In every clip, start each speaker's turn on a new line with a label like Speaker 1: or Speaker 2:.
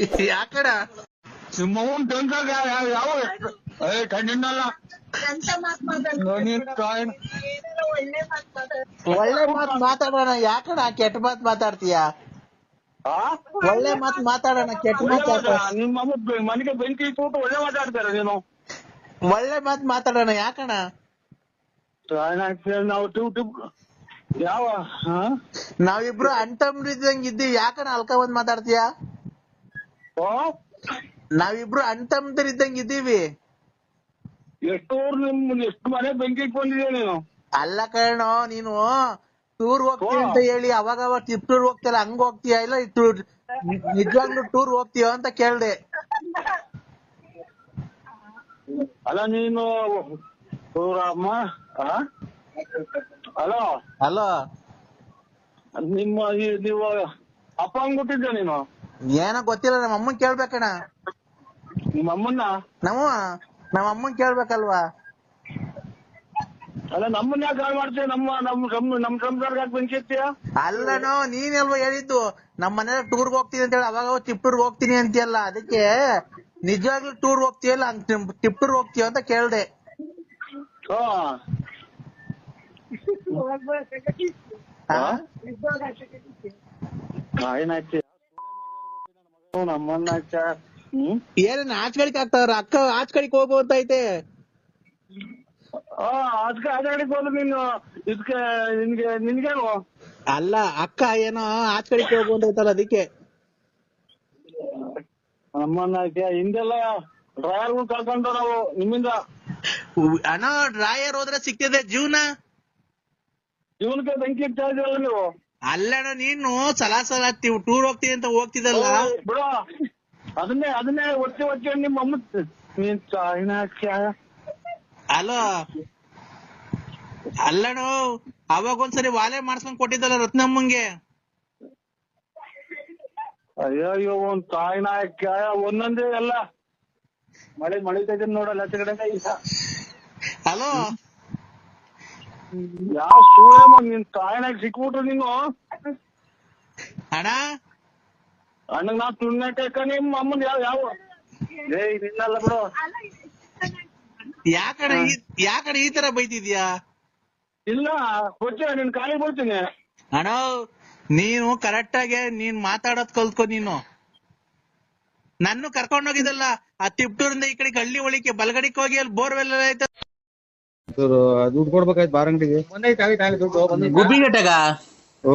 Speaker 1: ಯಾಕಣ
Speaker 2: ಸಿಂಹವನ್ tense ಯಾವ ಏ
Speaker 3: ಕಣ್ಣಿನಲ್ಲ. ಒಳ್ಳೆ ಮಾತ್ ಮಾತಾಡ್ತೀಯ.
Speaker 1: ಒಳ್ಳೆ ಮಾತ್ ಮಾತಾಡೋಣ. ಯಾಕಣ ಕೆಟ್ಟ ಮಾತ್ ಮಾತಾಡ್ತೀಯ?
Speaker 2: ಆ?
Speaker 1: ಒಳ್ಳೆ ಮಾತ್ ಮಾತಾಡೋಣ. ಕೆಟ್ಟ
Speaker 2: ಮಾತಾಡ
Speaker 1: ಮಾತ್
Speaker 2: ಮಾತಾ? ನಿಮ್ಮ ಅಮ್ಮ ಮನೆಗೆ ಬೆಂಕಿ ಇಟ್ಬಿಟ್ಟು ಒಳ್ಳೆ ಮಾತಾಡ್ತಾರ ನೀನು.
Speaker 1: ಒಳ್ಳೆ ಮಾತ್ ಮಾತಾಡೋಣ. ಯಾಕಣ
Speaker 2: ನಾವು ಟೂ ಟೂ ಯಾವ ಹಾ?
Speaker 1: ನಾವಿಬ್ರು ಅಣ್ತಮ್ರಿದ್ದಂಗ್ ಇದ್ದೀವಿ. ಯಾಕಣ ಅಲ್ಕ ಬಂದ್ ಮಾತಾಡ್ತೀಯ? ನಾವಿಬ್ರು ಅಣ್ತಮ್ದಿರಿದ್ದಂಗ್ ಇದ್ದೀವಿ.
Speaker 2: ಎಷ್ಟು ಊರ್ ನಿಮ್ ಎಷ್ಟು ಮನೆ ಬೆಂಕಿ ಇಟ್ಕೊಂಡಿದ್ಯಾ ನೀನು?
Speaker 1: ಅಲ್ಲ ಕಣೋ ನೀನು ಟೂರ್ ಹೋಗ್ತೀಯ ಅಂತ ಹೇಳಿ ಅವಾಗ ಅವಾಗ ಟ್ರಿಪ್ ಟೂರ್ ಹಂಗ ಹೋಗ್ತೀಯಾ ಇಲ್ಲ ನಿಜವಾಗ್ಲೂ ಟೂರ್ ಹೋಗ್ತೀಯ ಅಂತ ಕೇಳ್ದೆ.
Speaker 2: ಅಲ್ಲ ನೀನು ಅಮ್ಮ ಹಲೋ?
Speaker 1: ಹಲೋ.
Speaker 2: ನಿಮ್ಮ ನೀವು ಅಪ್ಪ ಹಂಗ್ ಕೊಟ್ಟಿದ್ದೆ ನೀನು?
Speaker 1: ಏನೋ ಗೊತ್ತಿಲ್ಲ ನಮ್ಮ ಅಮ್ಮನ್ ಕೇಳ್ಬೇಕಣ
Speaker 2: ನಿಮ್ಮ ಅಮ್ಮನ್ನ
Speaker 1: ನಮ್ಮ ನಮ್ಮ ಅಮ್ಮನ್ ಕೇಳ್ಬೇಕಲ್ವಾ?
Speaker 2: ಅಲ್ಲ ನಮ್ಮನ್ನ ಯಾಕೆ ಹಾಳು ಮಾಡ್ತೀಯ? ನಮ್ಮ ನಮ್ಮ ನಮ್ಮ ನಮ್ಮ ಸಂಸಾರಕ್ಕೆ ಯಾಕೆ ಬೆಂಕಿ
Speaker 1: ಅಲ್ಲನೋ ನೀನೆಲ್ವ ಹೇಳಿದ್ದು. ನಮ್ಮ ಮನೆ ಟೂರ್ಗ್ ಹೋಗ್ತೀನಿ ಅಂತ ಹೇಳಿ ಅವಾಗ ಟಿಪ್ ಟೂರ್ ಹೋಗ್ತೀನಿ ಅಂತೀಯಲ್ಲ ಅದಕ್ಕೆ ನಿಜವಾಗ್ಲೂ ಟೂರ್ ಹೋಗ್ತೀಯಲ್ಲ ಅಂತ ಟೂರ್ ಹೋಗ್ತೀಯ ಅಂತ ಕೇಳ್ದೆ.
Speaker 2: ಹಾ.
Speaker 1: ಆ?
Speaker 2: ಏನಾಯ್ತು ನಮ್ಮನ್ನ ಹ್ಮ್?
Speaker 1: ಏನೇನ್ ಆಚ್ಕಡಿಕ್ ಆಗ್ತಾವ್ರ? ಅಕ್ಕ ಆಚ್ಕಡಿಕ್ ಹೋಗು ಅಂತ ಐತೆ.
Speaker 2: ಆ ಅದಕ್ಕೆ ಅದಾಡಿಕ್ ಹೋದ್ರೆ ನೀನು ಇದಕ್ಕೆ ನಿನ್ಗೆ ನಿನ್ಗೇನು
Speaker 1: ಅಲ್ಲ ಅಕ್ಕ ಏನೋ ಆಚ ಹೋಗು ಅಂತ ಐತಲ್ಲ ಅದಕ್ಕೆ.
Speaker 2: ನಮ್ಮನ್ನ ಹಾಕ್ಯ ಹಿಂದೆಲ್ಲ ಡ್ರಾಯರ್ ಕಳ್ಕೊಂಡ ನಾವು ನಿಮ್ಮಿಂದ.
Speaker 1: ಉ- ಅಣ್ಣ ಡ್ರಾಯರ್ ಹೋದ್ರೆ ಸಿಗ್ತದೆ ಜೀವನ?
Speaker 2: ಜೀವನಕ್ಕೆ ಬೆಂಕಿ ಇಡ್ತಾ ಇದೀರಲ್ಲ ನೀವು.
Speaker 1: ಅಲ್ಲಣ್ಣ ನೀನು ಸಲ ಸಲ ಟೂರ್ ಹೋಗ್ತೀನಿ ಅಂತ ಹೋಗ್ತಿದಲ್ಲ
Speaker 2: ಬಿಡು ಅದನ್ನೇ ಅದನ್ನೇ ಒತ್ತಿ ಒತ್ತಿ ನಿಮ್ಮ ಅಮ್ಮ ನೀನ್ ಚಾಯ್ನ ಹಾಕ್ಯ
Speaker 1: ಅಲೋ? ಅಲ್ಲಣ್ಣ ಅವಾಗ ಒಂದ್ಸರಿ ವಾಲೆ ಮಾಡ್ಸ್ಕೊಂಡ್ ಕೊಟ್ಟಿದ್ದಲ್ಲ ರತ್ನಮ್ಮಂಗೆ?
Speaker 2: ಅಯ್ಯೋ ಅಯ್ಯೋ ಒಂದ್ ತಾಯಿನ ಹಾಕ್ಯ ಒಂದೊಂದೇ ಅಲ್ಲ. ಮಳೆ ಮಳೆ ಇದ್ದೀನಿ ನೋಡಲ್ಲ ಆಚೆ ಕಡೆ
Speaker 1: ಅಲೋ?
Speaker 2: ಯಾವ ಸೂಳೆಮ್ಮ ನಿನ್ ತಾಯಿನಾಗ ಸಿಕ್ಬಿಟ್ರು ನೀನು?
Speaker 1: ಅಣ್ಣ?
Speaker 2: ಅಣ್ಣಗ್ ನಾ ತುಣ್ಣಕ ನಿಮ್ಮ ಅಮ್ಮನ್ ಯಾವ ಯಾವ ಏಯ್ ನಿನ್ನಲ್ಲ ಬಿಡು.
Speaker 1: ಯಾಕಡೆ ಯಾಕಡೆ ಈ ತರ ಬೈತಿದ್ಯಾ?
Speaker 2: ಇಲ್ಲ ಕೊಡ್ತೀನಿ ನಿನ್ ಕಾಲಿ ಬಿಡ್ತೀನಿ
Speaker 1: ಅಣ್ಣ ನೀನು ಕರೆಕ್ಟ್ ಆಗಿ ನೀನ್ ಮಾತಾಡೋದ್ ಕಲ್ತ್ಕೊ ನೀನು. ನನ್ನ ಕರ್ಕೊಂಡ್ ಹೋಗಿದ್ದಲ್ಲ ಆ ತಿಪ್ಟೂರಿಂದ ಈ ಕಡೆ ಹಳ್ಳಿ ಒಳಿಕೆ ಬಲಗಡಿಕ್ ಹೋಗಿ ಅಲ್ಲಿ ಬೋರ್ವೆಲ್ ಐತೆ.
Speaker 4: ದುಡ್ಡು ಕೊಡ್ಬೇಕಾಯ್ತು ಬಾರ್ ಅಂಗಡಿಗೆ.
Speaker 1: ಗುಬ್ಬಿಗಟ್ಟಗ
Speaker 4: ಓ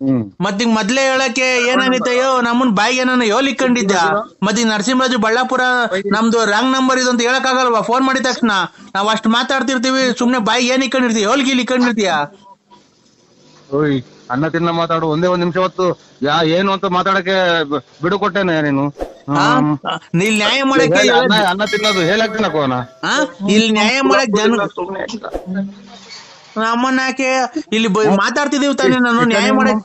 Speaker 4: ಹ್ಮ್.
Speaker 1: ಮತ್ತೀಗ ಮೊದ್ಲೇ ಹೇಳಕ್ಕೆ ಏನಾಗಿತ್ತಯ್ಯೋ ನಮ್ಮನ್ ಬಾಯಿಗೆ ಏನಾನ ಯೋಲ್ ಇಕ್ಕೊಂಡಿದ್ದ ಮತ್ತೀಗ ನರಸಿಂಹರಾಜು ಬಳ್ಳಾಪುರ ನಮ್ದು ರಾಂಗ್ ನಂಬರ್ ಇದು ಅಂತ ಹೇಳಕ್ ಆಗಲ್ವಾ ಫೋನ್ ಮಾಡಿದ ತಕ್ಷಣ. ನಾವ್ ಅಷ್ಟ್ ಮಾತಾಡ್ತಿರ್ತೀವಿ ಸುಮ್ನೆ ಬಾಯಿಗೆ ಏನ್ ಇಕ್ಕೊಂಡಿರ್ತೀವಿ ಯೋಲ್ ಗೀಲ್ ಇಕ್ಕೊಂಡಿರ್ತೀಯ?
Speaker 4: ಓಯ್ ಅನ್ನ ತಿನ್ನ ಮಾತಾಡು. ಒಂದೇ ಒಂದ್ ನಿಮಿಷ ಹೊತ್ತು ಯಾ ಏನು ಅಂತ ಮಾತಾಡಕ್ಕೆ ಬಿಡು ಕೊಟ್ಟೇನೆ ನೀನು.
Speaker 1: ಇಲ್ಲಿ ನ್ಯಾಯ ಮಾಡಕ್ಕೆ
Speaker 4: ಅನ್ನ ತಿನ್ನೋದು. ಹೇಳಕ್
Speaker 1: ತಿನ್ನಕೋನ ಇಲ್ಲಿ ನ್ಯಾಯ ಮಾಡಕ್ ಜನ ನಮ್ಮನ್ನ ಯಾಕೆ ಇಲ್ಲಿ ಬ- ಮಾತಾಡ್ತಿದೀವಿ ತಾನೇ ನಾನು ನ್ಯಾಯ ಮಾಡಕ್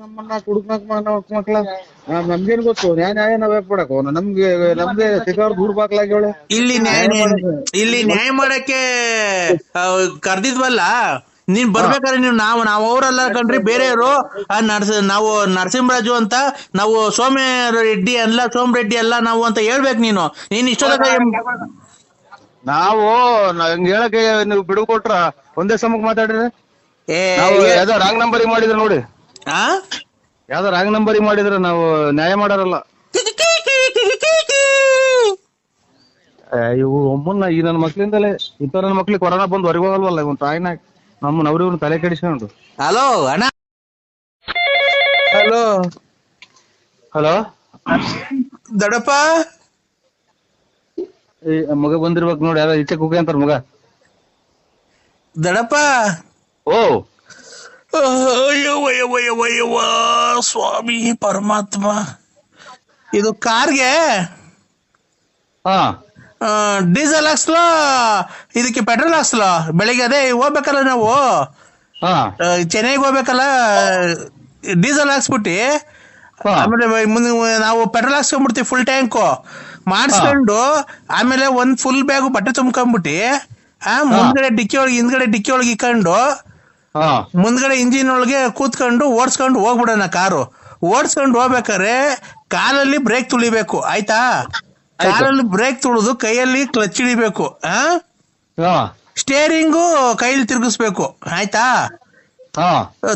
Speaker 4: ನಮ್ಮನ್ನ ಕುಡುಕ್ನಾಕ್ ಮಕ್ಳ ನಮ್ಗೇನ್ ಗೊತ್ತು? ನ್ಯಾಯ ನ್ಯಾಯ ನಾವ್ ಯಾಕೆ ನಮ್ಗೆ ನಮ್ಗೆ ಸಿಗೋರ್ ದೂರ್ ಬಾಕ್ಲಾಗಿ ಹೇಳಿ
Speaker 1: ಇಲ್ಲಿ ನ್ಯಾಯ ಇಲ್ಲಿ ನ್ಯಾಯ ಮಾಡಕ್ಕೆ ಆ, ಕರ್ದಿದ್ವಲ್ಲ? ನೀನ್ ಬರ್ಬೇಕಾದ್ರೆ ನೀವು ನಾವು ನಾವ್ ಅವರಲ್ಲ ಕಣ್ರಿ ಬೇರೆಯವರು. ಆ ನರ್ಸ ನಾವು ನರಸಿಂಹರಾಜು ಅಂತ ನಾವು ಸೋಮ ರೆಡ್ಡಿ ಅಲ್ಲ ಸೋಮ್ ರೆಡ್ಡಿ ಅಲ್ಲ ನಾವು ಅಂತ ಹೇಳ್ಬೇಕು ನೀನು. ನೀನ್ ಇಷ್ಟೊತ್ತ
Speaker 4: ನಾವು ಹಂಗ ಹೇಳಕ್ಕೆ ನೀವು ಬಿಡು ಕೊಟ್ರ ಒಂದೇ ಸಮಕ್ ಮಾತಾಡ್ರಿ
Speaker 1: ಏ
Speaker 4: ನಾವು ಯಾವ್ದೋ ರಾಂಗ್ ನಂಬರಿಗೆ ಮಾಡಿದ್ರ ನೋಡಿ.
Speaker 1: ಆ?
Speaker 4: ಯಾವ್ದೋ ರಾಂಗ್ ನಂಬರಿಗೆ ಮಾಡಿದ್ರ ನಾವು ನ್ಯಾಯ ಮಾಡಾರಲ್ಲ. ಇವು ಒಮ್ಮನ್ನ ಈ ನನ್ನ ಮಕ್ಳಿಂದಲೇ ಇಂಥ ನನ್ನ ಮಕ್ಳಿಗೆ ಕೊರೋನಾ ಬಂದು ಹೊರಗೆ ಹೋಗಲ್ವಲ್ಲ ಇವ್ನ ತಾಯಿನ ನಮ್ಮ ನವ್ರಿವ್ನ ತಲೆ ಕೆಡಿಸ್ಕೊಂಡು
Speaker 1: ಹಲೋ ಅಣ್ಣ. ಹಲೋ.
Speaker 4: ಹಲೋ. ದಡಪ್ಪ ಮಗ ಬಂದಿರ್ಬೇಕು ನೋಡಿ ಯಾರ ಈಚೆ ಕುಕ್ಕೆ ಅಂತಾರ ಮಗ.
Speaker 1: ದೊಡ್ಡಪ್ಪ
Speaker 4: ಓ.
Speaker 1: ಅಯ್ಯೋ ಸ್ವಾಮಿ ಪರಮಾತ್ಮ. ಇದು ಕಾರ್ಗೆ?
Speaker 4: ಹಾ.
Speaker 1: ಡೀಸೆಲ್ ಹಾಕ್ಸ್ಲೋ? ಇದಕ್ಕೆ ಪೆಟ್ರೋಲ್ ಹಾಕ್ಸ್ಲೋ? ಬೆಳಿಗ್ಗೆ ಅದೇ ಹೋಗ್ಬೇಕಲ್ಲ ನಾವು? ಚೆನ್ನೈಗೆ ಹೋಗ್ಬೇಕಲ್ಲ? ಡೀಸೆಲ್ ಹಾಕ್ಸ್ಬಿಟ್ಟು? ಆಮೇಲೆ ಮುಂದೆ ನಾವು ಪೆಟ್ರೋಲ್ ಹಾಕ್ಸ್ಕೊಂಡ್ಬಿಡ್ತೀವಿ ಫುಲ್ ಟ್ಯಾಂಕು ಮಾಡಿಸ್ಕೊಂಡು ಆಮೇಲೆ ಒಂದು ಫುಲ್ ಬ್ಯಾಗು ಬಟ್ಟೆ ತುಂಬ್ಕೊಂಡ್ಬಿಟ್ಟು ಆ ಮುಂದ್ಗಡೆ ಡಿಕ್ಕಿ ಒಳಗೆ ಹಿಂದ್ಗಡೆ ಡಿಕ್ಕಿ ಒಳಗೆ ಇಕ್ಕೊಂಡು ಮುಂದ್ಗಡೆ ಇಂಜಿನ್ ಒಳಗೆ ಕೂತ್ಕೊಂಡು ಓಡಿಸ್ಕೊಂಡು ಹೋಗ್ಬಿಡೋಣ ಕಾರು. ಓಡಿಸ್ಕೊಂಡು ಹೋಗ್ಬೇಕಾದ್ರೆ ಕಾಲಲ್ಲಿ ಬ್ರೇಕ್ ತುಳಿಬೇಕು ಆಯ್ತಾ? ಕಾಲಲ್ಲಿ ಬ್ರೇಕ್ ತುಳಿದು ಕೈಯಲ್ಲಿ ಕ್ಲಚ್ ಹಿಡಿಬೇಕು ಸ್ಟೇರಿಂಗು ಕೈಲಿ ತಿರ್ಗಿಸ್ಬೇಕು ಆಯ್ತಾ?
Speaker 4: ಹಾ.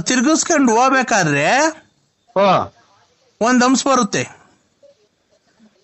Speaker 1: ತಿರ್ಗಿಸ್ಕೊಂಡು ಹೋಗ್ಬೇಕಾದ್ರೆ ಒಂದ್ ಅಂಶ ಬರುತ್ತೆ.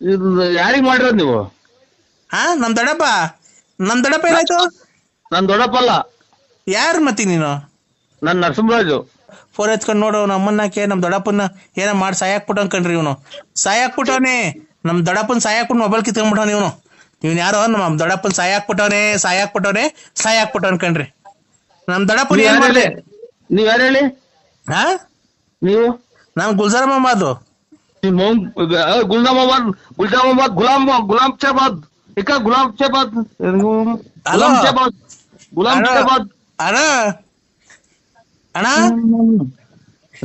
Speaker 4: ಇದು ಯಾರಿಗ್ ಮಾಡಿರೋದ್ ನೀವು?
Speaker 1: ಹಾ ನಮ್ ದೊಡ್ಡಪ್ಪ. ನಮ್ ದಡಪ್ಪ ಏನಾಯ್ತು?
Speaker 4: ದೊಡ್ಡಪ್ಪ ಅಲ್ಲ.
Speaker 1: ಯಾರು ಮತ್ತಿ ನೀನು?
Speaker 4: ನನ್ ನರಸಿಂಹರಾಜು.
Speaker 1: ಫೋನ್ ಎತ್ಕೊಂಡು ನೋಡು ನಮ್ಮ ಅಮ್ಮನ್ನಕ್ಕೆ ನಮ್ ದೊಡ್ಡಪ್ಪನ ಏನ ಮಾಡಿ ಸಾಯಾಕ್ಬಿಟ್ಟು ಅನ್ಕಂಡ್ರಿ ಇವನು. ಸಾಯಾಕ್ಬಿಟ್ಟವನೆ ನಮ್ ದೊಡ್ಡಪ್ಪನ ಸಾಯಾಕ್ಬಿಟ್ಟು ಮೊಬೈಲ್ ಕಿತ್ಕೊಂಡ್ಬಿಟ್ಟವನೆ ಇವನು. ಇವ್ನು ಯಾರೋ ನಮ್ಮ ದೊಡ್ಡಪ್ಪನ ಸಾಯಾಕ್ಬಿಟ್ಟವನೆ ಸಾಯಾಕ್ಬಿಟ್ಟವನೆ ಸಾಯಾಕ್ಬಿಟ್ಟು ಅನ್ಕಂಡ್ರಿ. ನಮ್ ದೊಡ್ಡಪ್ಪನ
Speaker 4: ನೀವ್
Speaker 1: ಏನ್ ಮಾಡ್ಲಿ?
Speaker 4: ಹೇಳಿ? ನೀವ್ ಯಾರು ಹೇಳಿ?
Speaker 1: ಹಾ?
Speaker 4: ನೀವು?
Speaker 1: ನಮ್ ಗುಲ್ಜಾರ್
Speaker 4: ಅದು ಗುಲ್ನಾಮಾಬಾದ್ ಗುಲ್ಜಾಮಾಬಾದ್ ಗುಲಾಮ್ ಗುಲಾಮ್ ಶಾಬಾದ್ ಇಕ್ಕ ಗುಲಾಮ್ ಶಾಬಾದ್ ಗುಲಾಮ್
Speaker 1: ಅಣ್ಣ. ಅಣ್ಣ?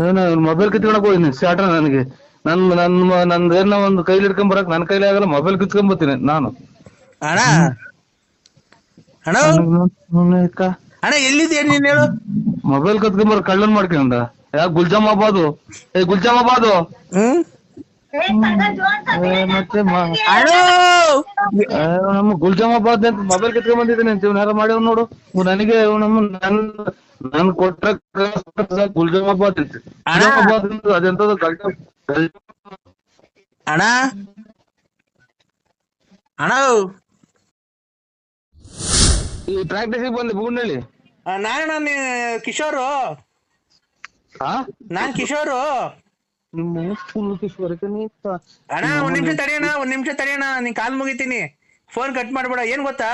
Speaker 4: ಏನು ಮೊಬೈಲ್ ಕಿತ್ಕೊಳಕ್ ಹೋಗಿನಿ ಸ್ಯಾಟ್ರ ನನಗೆ. ನನ್ ನನ್ ನಂದ್ ಏನೋ ಒಂದು ಕೈಲಿ ಹಿಡ್ಕೊಂಡ್ ಬರಕ್ ನನ್ ಕೈಲಿ ಆಗಲ್ಲ ಮೊಬೈಲ್ ಕಿತ್ಕೊಂಡ್ ಬರ್ತೀನಿ ನಾನು.
Speaker 1: ಅಣ್ಣ? ಅಣ್ಣ ಅಣ್ಣ ಎಲ್ಲಿದ್ಯಾ ನೀನ್ ಹೇಳು?
Speaker 4: ಮೊಬೈಲ್ ಕತ್ಕೊಂಡ್ ಬರ್ ಕಳ್ಳನ್ ಮಾಡ್ಕೊಂಡ. ಯಾ ಗುಲ್ಜಾಮಾಬಾದು? ಏ ಗುಲ್ಜಾಮಾಬಾದು?
Speaker 1: ಹ್ಮ್?
Speaker 4: ಮತ್ತೆ ನಮ್ಮ ಗುಲ್ಜಾಮಾಬಾದ್ ಅಂತ ಮೊಬೈಲ್ ಕಿತ್ಕೊಂಡ್ ಬಂದಿದ್ದೀನಿ ಅಂತ ಇವ್ನಾರ ಮಾಡ್ಯವ್ ನೋಡು. ನನಗೆ ನಮ್ಮ ನನ್ ನನ್ ಕೊಟ್ಟ ಗುಲ್ಜಾಮಾಬಾದ್ ಅಂತ.
Speaker 1: ಅಣ್ಣ.
Speaker 4: ಗುಲ್ಜಾಮಾಬಾದ್ ಅಂತ ಅದೆಂತದು ಗಲ್ಟ
Speaker 1: ಅಣ್ಣ! ಅಣ್ಣ!
Speaker 4: ಈ ಪ್ರಾಕ್ಟೀಸಿಗೆ ಬಂದೆ ಬುಗುಂಡಳ್ಳಿ
Speaker 1: ನಾನು ನಾನು ಕಿಶೋರು.
Speaker 4: ಹಾ
Speaker 1: ನಾನ್ ಕಿಶೋರು.
Speaker 4: ನಿಮ್ಮ ನೀ
Speaker 1: ಅಣ್ಣ ಒಂದ್ ನಿಮಿಷ ತಡಿಯೋಣ ಒಂದ್ ನಿಮಿಷ ನಿನ್ ಕಾಲ್ ಮುಗಿತೀನಿ. ಫೋನ್ ಕಟ್ ಮಾಡ್ಬೇಡ ಏನ್ ಗೊತ್ತಾ?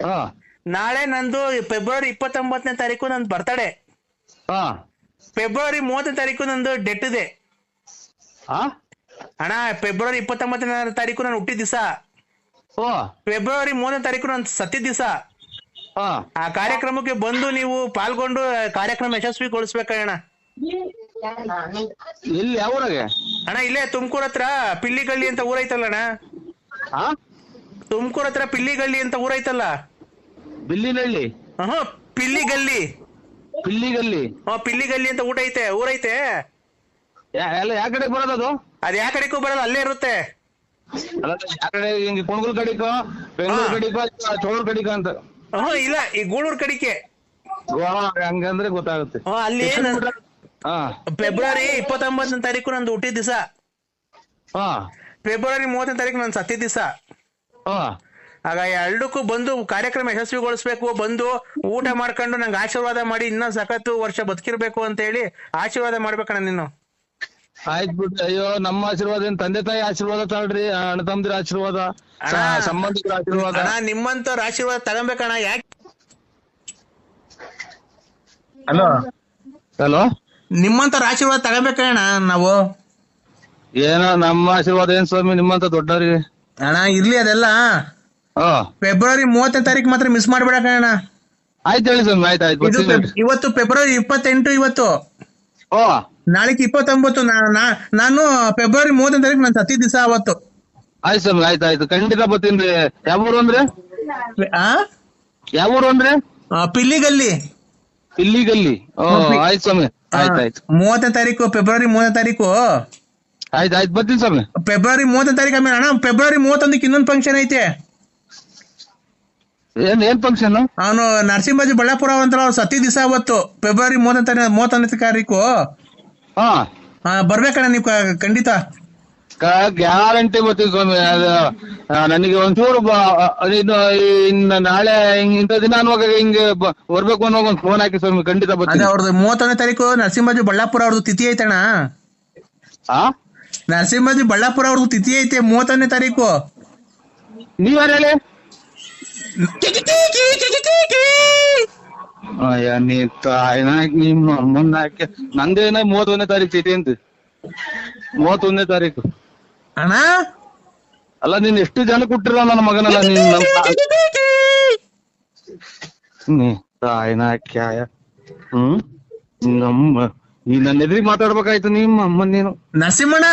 Speaker 4: ಹಾ.
Speaker 1: ನಾಳೆ ನಂದು ಫೆಬ್ರವರಿ ಇಪ್ಪತ್ತೊಂಬತ್ತನೇ ತಾರೀಕು ನಂದು ಬರ್ತಡೆ
Speaker 4: ಹಾ.
Speaker 1: ಫೆಬ್ರವರಿ ಮೂವತ್ತನೇ ತಾರೀಕು ನಂದು ಡೆಟ್ ಇದೆ
Speaker 4: ಹಾ?
Speaker 1: ಅಣ್ಣ ಫೆಬ್ರವರಿ ಇಪ್ಪತ್ತೊಂಬತ್ತನೇ ತಾರೀಕು ನಾನು ಹುಟ್ಟಿದ ದಿವಸ.
Speaker 4: ಓ.
Speaker 1: ಫೆಬ್ರವರಿ ಮೂರನೇ ತಾರೀಕು ನಾನು ಸತ್ತಿದ ದಿವಸ.
Speaker 4: ಹಾ.
Speaker 1: ಆ ಕಾರ್ಯಕ್ರಮಕ್ಕೆ ಬಂದು ನೀವು ಪಾಲ್ಗೊಂಡು ಕಾರ್ಯಕ್ರಮ ಯಶಸ್ವಿಗೊಳಿಸ್ಬೇಕಣ್ಣ.
Speaker 4: ಎಲ್ಲಿ ಯಾವ ಊರಾಗೆ?
Speaker 1: ಅಣ್ಣ ಇಲ್ಲೇ ತುಮಕೂರ್ ಹತ್ರ ಪಿಲ್ಲಿಗಳ್ಳಿ ಅಂತ ಊರೈತಲ್ಲ ಅಣ್ಣ?
Speaker 4: ಹಾ
Speaker 1: ತುಮಕೂರ್ ಹತ್ರ ಪಿಲ್ಲಿಗಳ್ಳಿ ಅಂತ ಊರೈತಲ್ಲ?
Speaker 4: ಬಿಲ್ಲಿನಹಳ್ಳಿ
Speaker 1: ಹ್ಮ್ ಪಿಲ್ಲಿಗಲ್ಲಿ
Speaker 4: ಪಿಲ್ಲಿಗಲ್ಲಿ
Speaker 1: ಹ್ಮ್ ಪಿಲ್ಲಿಗಲ್ಲಿ ಅಂತ ಊಟ ಐತೆ ಊರೈತೆ.
Speaker 4: ಯಾ- ಎಲ್ಲ ಯಾವ ಕಡೆ ಬರೋದದು
Speaker 1: ಅದ್? ಯಾ ಕಡೆಗೂ ಬರಲ್ಲ ಅಲ್ಲೇ ಇರುತ್ತೆ.
Speaker 4: ಅಲ್ಲ ಯಾವ ಕಡೆ ಹಿಂಗೆ ಕುಣಗುಲ್ ಕಡಿಕೋ ಬೆಂಗಳೂರು
Speaker 1: ಹಾ.
Speaker 4: ಕಡಿಕೋ ಚೋಳೂರು ಕಡಿಕೋ ಅಂತ?
Speaker 1: ಹ್ಮ್ ಇಲ್ಲ ಈ ಗೂಳೂರ್ ಕಡಿಕೆ.
Speaker 4: ವಾ, ಹಂಗಂದ್ರೆ ಗೊತ್ತಾಗುತ್ತೆ.
Speaker 1: ಹ್ಮ್ ಅಲ್ಲಿ
Speaker 4: ಹಾ
Speaker 1: ಫೆಬ್ರವರಿ ಇಪ್ಪತ್ತೊಂಬತ್ತನೇ ತಾರೀಕು ನಂದು ಹುಟ್ಟಿದ ದಿವಸ.
Speaker 4: ಹಾ.
Speaker 1: ಫೆಬ್ರವರಿ ಮೂವತ್ತನೇ ತಾರೀಕು ನನ್ನ ಸತ್ತಿದ ದಿವಸ.
Speaker 4: ಹಾ.
Speaker 1: ಆಗ ಎರಡಕ್ಕೂ ಬಂದು ಕಾರ್ಯಕ್ರಮ ಯಶಸ್ವಿಗೊಳಿಸ್ಬೇಕು ಬಂದು ಊಟ ಮಾಡ್ಕೊಂಡು ನಂಗೆ ಆಶೀರ್ವಾದ ಮಾಡಿ ಇನ್ನೂ ಸಖತ್ತು ವರ್ಷ ಬದುಕಿರ್ಬೇಕು ಅಂತ ಹೇಳಿ ಆಶೀರ್ವಾದ ಮಾಡ್ಬೇಕಣ್ಣ ನೀನು.
Speaker 4: ಆಯ್ತು ಬಿಟ್ಟು ಅಯ್ಯೋ ನಮ್ಮ ಆಶೀರ್ವಾದ ಏನ್ ತಂದೆ ತಾಯಿ ಆಶೀರ್ವಾದ ತಾಳ್ರಿ ಅಣ್ಣ ತಮ್ಮದಿರ ಆಶೀರ್ವಾದ
Speaker 1: ಅಣ್ಣ.
Speaker 4: ಸಂಬಂಧಿಕರ ಆಶೀರ್ವಾದ.
Speaker 1: ಅಣ್ಣ ನಿಮ್ಮಂತವ್ರ ಆಶೀರ್ವಾದ ತಗೊಬೇಕಣ್ಣ ಯಾಕೆ
Speaker 4: ಹಲೋ. ಹಲೋ.
Speaker 1: ನಿಮ್ಮಂತವ್ರ ಆಶೀರ್ವಾದ ತಗೋಬೇಕಣ್ಣ ನಾವು?
Speaker 4: ಏನೋ ನಮ್ಮ ಆಶೀರ್ವಾದ ಏನ್ ಸ್ವಾಮಿ ನಿಮ್ಮಂತ ದೊಡ್ಡವ್ರಿಗೆ?
Speaker 1: ಅಣ್ಣ ಇರ್ಲಿ ಅದೆಲ್ಲ.
Speaker 4: ಹಾ.
Speaker 1: ಫೆಬ್ರವರಿ ಮೂವತ್ತನೇ ತಾರೀಕು ಮಾತ್ರ ಮಿಸ್ ಮಾಡ್ಬೇಡಕಣ್ಣ
Speaker 4: ಆಯ್ತು ಹೇಳಿ ಸ್ವಾಮಿ ಆಯ್ತು ಆಯ್ತು
Speaker 1: ಇದು
Speaker 4: ಬರ್ತೀನಿ
Speaker 1: ಫೆಬ್- ಇವತ್ತು ಫೆಬ್ರವರಿ ಇಪ್ಪತ್ತೆಂಟು ಇವತ್ತು.
Speaker 4: ಓ.
Speaker 1: ನಾಳೆಗೆ ಇಪ್ಪತ್ತೊಂಬತ್ತು ನಾ- ನಾ- ನಾನು ಫೆಬ್ರವರಿ ಮೂವತ್ತನೇ ತಾರೀಕು ನಾನು ಸತಿ ದಿವಸ ಅವತ್ತು.
Speaker 4: ಆಯ್ತು ಸ್ವಾಮಿ ಆಯ್ತು ಆಯ್ತು. ಖಂಡಿತ ಬರ್ತೀನಿ ಯಾವ ಊರು ಅಂದ್ರೆ?
Speaker 1: ಆ?
Speaker 4: ಯಾವ ಊರು ಅಂದ್ರೆ?
Speaker 1: ಆ, ಪಿಲ್ಲಿಗಲ್ಲಿ.
Speaker 4: ಇಲ್ಲಿಗಲ್ಲಿ ಓ ಆಯ್ತು ಸ್ವಾಮಿ.
Speaker 1: ಮೂವತ್ತನೇ ತಾರೀಕು ಫೆಬ್ರವರಿ ಮೂವತ್ತನೇ ತಾರೀಕು?
Speaker 4: ಆಯ್ತು ಆಯ್ತು ಬರ್ತೀನಿ ಸ್ವಾಮಿ.
Speaker 1: ಫೆಬ್ರವರಿ ಮೂವತ್ತನೇ ತಾರೀಕು ಆಮೇಲೆ ಅಣ್ಣ ಫೆಬ್ರವರಿ ಮೂವತ್ತೊಂದಕ್ಕೆ ಇನ್ನೊಂದು ಫಂಕ್ಷನ್ ಐತೆ.
Speaker 4: ಏನ್ ಏನ್ ಫಂಕ್ಷನ್
Speaker 1: ಅವನು ನರಸಿಂಹಾಜಿ ಬಳ್ಳಾಪುರ ಅಂತ ಅವ್ರು ಸತಿ ದಿವಸ ಅವತ್ತು ಫೆಬ್ರವರಿ ಮೂವತ್ತನೇ ತಾರೀಕು. ಮೂವತ್ತೊಂದನೇ ತಾರೀಕು
Speaker 4: ಹಾ
Speaker 1: ಬರ್ಬೇಕಣ್ಣ ನೀವು ಖಂಡಿತ.
Speaker 4: ಗ್ಯಾರಂಟಿ ಬರ್ತೀನಿ ಸ್ವಾಮಿ ಅದು ನನಗೆ ಒಂಚೂರು ಇನ್ನು ನಾಳೆ ಇಂಥ ದಿನ ಅನ್ನುವಾಗ ಹಿಂಗೆ ಬರ್ಬೇಕು ಅನ್ನೋ ಒಂದು ಫೋನ್ ಹಾಕಿ ಸ್ವಾಮಿ ಖಂಡಿತ ಬರ್ತೀನಿ.
Speaker 1: ಅವ್ರದ್ದು ಮೂವತ್ತೊಂದನೇ ತಾರೀಕು ನರಸಿಂಹಜಿ ಬಳ್ಳಾಪುರ ಅವ್ರದ್ದು ತಿಥಿ ಐತಣ್ಣ.
Speaker 4: ಆ?
Speaker 1: ನರಸಿಂಹಾಜಿ ಬಳ್ಳಾಪುರ ಅವ್ರದ್ದು ತಿಥಿ ಐತೆ ಮೂವತ್ತೊಂದನೇ ತಾರೀಕು.
Speaker 4: ನೀವ್ಯಾರು ಹೇಳಿ? ಅಯ್ಯ ನೀ ನಿಮ್ಮ ಅಮ್ಮನ್ನ ಹಾಕಿ ನಂದೇನ ಮೂವತ್ತೊಂದನೇ ತಾರೀಕು ಚೀಟಿ ಅಂತ. ಮೂವತ್ತೊಂದನೇ ತಾರೀಕು.
Speaker 1: ಅಣ್ಣ?
Speaker 4: ಅಲ್ಲ ನೀನ್ ಎಷ್ಟು ಜನ ಕೊಟ್ಟಿರ ನನ್ನ ಮಗನಲ್ಲ ನೀನ್ ನೀ ತಾಯಿನ ಕ್ಯಾಯ. ಹ್ಮ್? ನಮ್ಮ ಈ ನನ್ನ ಎದುರಿಗೆ ಮಾತಾಡ್ಬೇಕಾಯ್ತು ನಿಮ್ಮ ಅಮ್ಮ ನೀನು.
Speaker 1: ನರಸಿಂಹಣ್ಣ